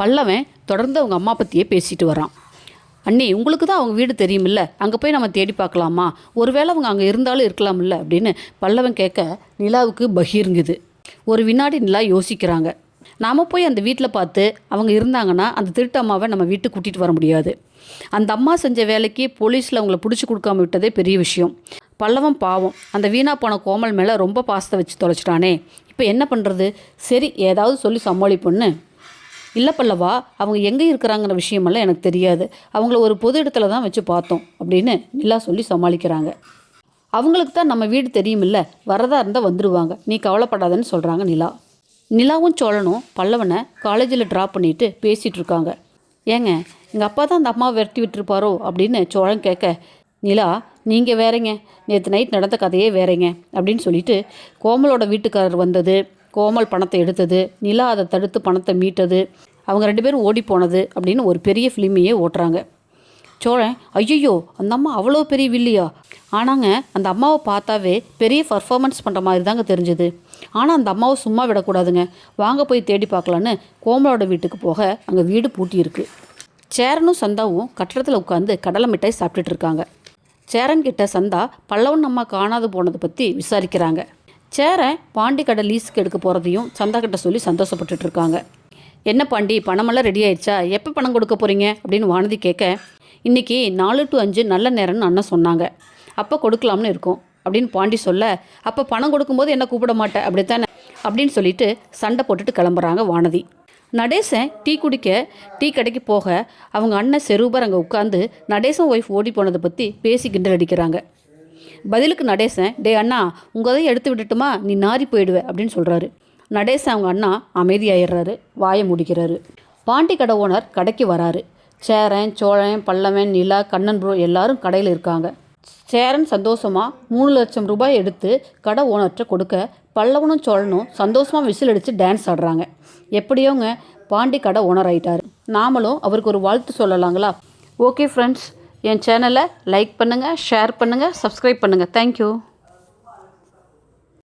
பல்லவன் தொடர்ந்து அவங்க அம்மா பற்றியே பேசிட்டு வரான். அண்ணி உங்களுக்கு தான் அவங்க வீடு தெரியுமில்ல? அங்கே போய் நம்ம தேடி பார்க்கலாமா? ஒருவேளை அவங்க அங்கே இருந்தாலும் இருக்கலாம்ல அப்படின்னு பல்லவன் கேட்க நிலாவுக்கு பகீருங்குது ஒரு வினாடி நிலா யோசிக்கிறாங்க. நாம் போய் அந்த வீட்டில் பார்த்து அவங்க இருந்தாங்கன்னா அந்த திருட்டு அம்மாவை நம்ம வீட்டுக்கு கூட்டிகிட்டு வர முடியாது. அந்த அம்மா செஞ்ச வேலைக்கு போலீஸில் அவங்கள பிடிச்சி கொடுக்காம விட்டதே பெரிய விஷயம். பல்லவன் பாவம். அந்த வீணா போன கோமல் மேலே ரொம்ப பாசத்தை வச்சு தொலைச்சிட்டானே. இப்போ என்ன பண்ணுறது சரி ஏதாவது சொல்லி சமாளிப்போன்னு இல்லை பல்லவா அவங்க எங்கே இருக்கிறாங்கிற விஷயமெல்லாம் எனக்கு தெரியாது. அவங்கள ஒரு பொது இடத்துல தான் வச்சு பார்த்தோம் அப்படின்னு நிலா சொல்லி சமாளிக்கிறாங்க. அவங்களுக்கு தான் நம்ம வீடு தெரியுமில்ல. வரதா இருந்தால் வந்துடுவாங்க நீ கவலைப்படாதன்னு சொல்கிறாங்க நிலா. நிலாவும் சோழனும் பல்லவனை காலேஜில் ட்ராப் பண்ணிட்டு பேசிகிட்டு இருக்காங்க. ஏங்க எங்கள் அப்பா தான் அந்த அம்மாவை விரட்டி விட்டுருப்பாரோ அப்படின்னு சோழன் கேட்க நிலா நீங்கள் வேறேங்க. நேற்று நைட் நடந்த கதையே வேறேங்க. அப்படின்னு சொல்லிட்டு கோமலோட வீட்டுக்காரர் வந்தது. கோமல் பணத்தை எடுத்தது. நிலா அதை தடுத்து பணத்தை மீட்டது. அவங்க ரெண்டு பேரும் ஓடி போனது அப்படின்னு ஒரு பெரிய ஃபிலிமையே ஓட்டுறாங்க. சோழன் ஐயோ அந்த அம்மா அவ்வளோ பெரிய வில்லியா? ஆனாங்க அந்த அம்மாவை பார்த்தாவே பெரிய பர்ஃபார்மன்ஸ் பண்ணுற மாதிரி தாங்க தெரிஞ்சுது. ஆனால் அந்த அம்மாவை சும்மா விடக்கூடாதுங்க. வாங்க போய் தேடி பார்க்கலான்னு கோமலோட வீட்டுக்கு போக அங்கே வீடு பூட்டி இருக்குது சேரனும் சந்தாவும் கட்டடத்தில் உட்காந்து கடலை மிட்டாய் சாப்பிட்டுட்டு இருக்காங்க. சேரன் கிட்ட சந்தா பல்லவன் அம்மா காணாது போனதை பற்றி விசாரிக்கிறாங்க. சேரன் பாண்டி கடை லீஸுக்கு எடுக்க போகிறதையும் சந்தா கிட்ட சொல்லி சந்தோஷப்பட்டுட்டு இருக்காங்க. என்ன பாண்டி பணமெல்லாம் ரெடி ஆயிடுச்சா? எப்போ பணம் கொடுக்க போகிறீங்க அப்படின்னு வானதி கேட்க இன்றைக்கி நாலு டு அஞ்சு நல்ல நேரம்னு அண்ணன் சொன்னாங்க. அப்போ கொடுக்கலாம்னு இருக்கோம் அப்படின்னு பாண்டி சொல்ல அப்போ பணம் கொடுக்கும்போது என்ன கூப்பிட மாட்டேன் அப்படித்தானே? அப்படின்னு சொல்லிட்டு சண்டை போட்டுட்டு கிளம்புறாங்க வானதி. நடேசன் டீ குடிக்க டீ கடைக்கு போக அவங்க அண்ணன் செரூபர் அங்கே உட்காந்து நடேசன் ஒய்ஃப் ஓடி போனதை பற்றி பேசி கிண்டல் அடிக்கிறாங்க. பதிலுக்கு நடேசன் டே அண்ணா உங்கள் தான் எடுத்து விட்டுட்டுமா நீ நாரி போயிடுவ அப்படின்னு சொல்கிறாரு நடேசன் அவங்க அண்ணா அமைதியாயிடுறாரு வாயை முடிக்கிறாரு. பாண்டி கடை ஓனர் கடைக்கு வராரு. சேரன் சோழன் பல்லவன் நிலா கண்ணன் ப்ரோ எல்லாரும் கடையில் இருக்காங்க. சேரன் சந்தோஷமாக மூணு லட்சம் ரூபாய் எடுத்து கடை ஓனர்கிட்ட கொடுக்க பல்லவனும் சோழனும் சந்தோஷமாக விசில் அடித்து டான்ஸ் ஆடுறாங்க. எப்படியோங்க பாண்டி கடை ஓனர் ஆகிட்டார் நாமளும் அவருக்கு ஒரு வாழ்த்து சொல்லலாங்களா? ஓகே ஃப்ரெண்ட்ஸ் என் சேனலை லைக் பண்ணுங்கள் ஷேர் பண்ணுங்கள் சப்ஸ்கிரைப் பண்ணுங்கள் தேங்க்யூ